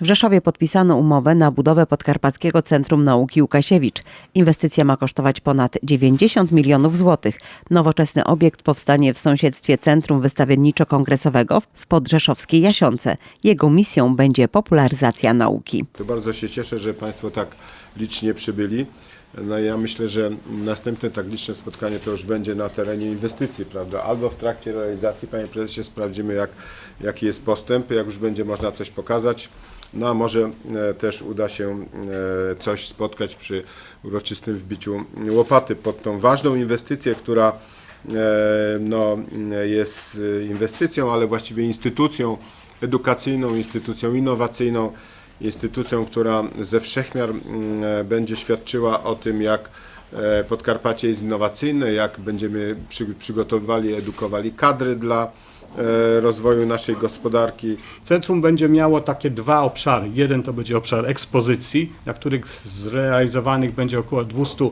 W Rzeszowie podpisano umowę na budowę Podkarpackiego Centrum Nauki Łukasiewicz. Inwestycja ma kosztować ponad 90 milionów złotych. Nowoczesny obiekt powstanie w sąsiedztwie Centrum Wystawienniczo-Kongresowego w podrzeszowskiej Jasionce. Jego misją będzie popularyzacja nauki. To bardzo się cieszę, że Państwo tak licznie przybyli. No ja myślę, że następne tak liczne spotkanie to już będzie na terenie inwestycji, prawda? Albo w trakcie realizacji, Panie Prezesie, sprawdzimy jak, jaki jest postęp, jak już będzie można coś pokazać. No a może e, też uda się e, coś spotkać przy uroczystym wbiciu łopaty pod tą ważną inwestycję, która e, no, jest inwestycją, ale właściwie instytucją edukacyjną, instytucją innowacyjną, instytucją, która ze wszechmiar mm, e, będzie świadczyła o tym, jak e, Podkarpacie jest innowacyjne, jak będziemy przy, przygotowywali, edukowali kadry dla e, rozwoju naszej gospodarki. Centrum będzie miało takie dwa obszary. Jeden to będzie obszar ekspozycji, na których zrealizowanych będzie około 200, e,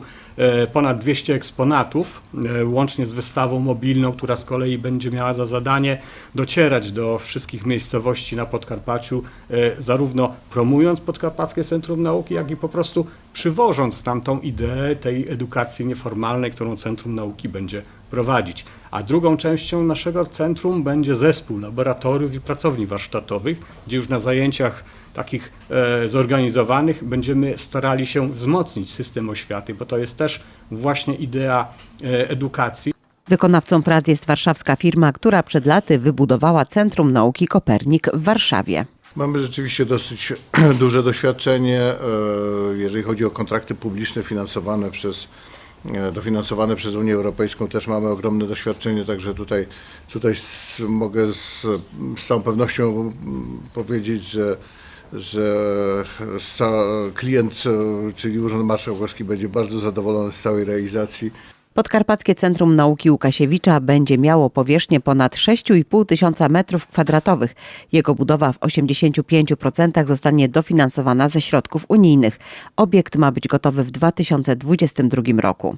ponad 200 eksponatów, e, łącznie z wystawą mobilną, która z kolei będzie miała za zadanie docierać do wszystkich miejscowości na Podkarpaciu, e, zarówno promując Podkarpackie Centrum Nauki, jak i po prostu przywożąc tam tą ideę tej edukacji nieformalnej, którą Centrum Nauki będzie prowadzić. A drugą częścią naszego centrum będzie zespół laboratoriów i pracowni warsztatowych, gdzie już na zajęciach takich e, zorganizowanych będziemy starali się wzmocnić system oświaty, bo to jest też właśnie idea e, edukacji. Wykonawcą prac jest warszawska firma, która przed laty wybudowała Centrum Nauki Kopernik w Warszawie. Mamy rzeczywiście dosyć duże doświadczenie, e, jeżeli chodzi o kontrakty publiczne finansowane przez, dofinansowane przez Unię Europejską. Też mamy ogromne doświadczenie, także tutaj, tutaj mogę z, z całą pewnością powiedzieć, że, że sa- klient, e, czyli Urząd Marszałkowski będzie bardzo zadowolony z całej realizacji. Podkarpackie Centrum Nauki Łukasiewicza będzie miało powierzchnię ponad 6,5 tysiąca metrów kwadratowych. Jego budowa w 85% zostanie dofinansowana ze środków unijnych. Obiekt ma być gotowy w 2022 roku.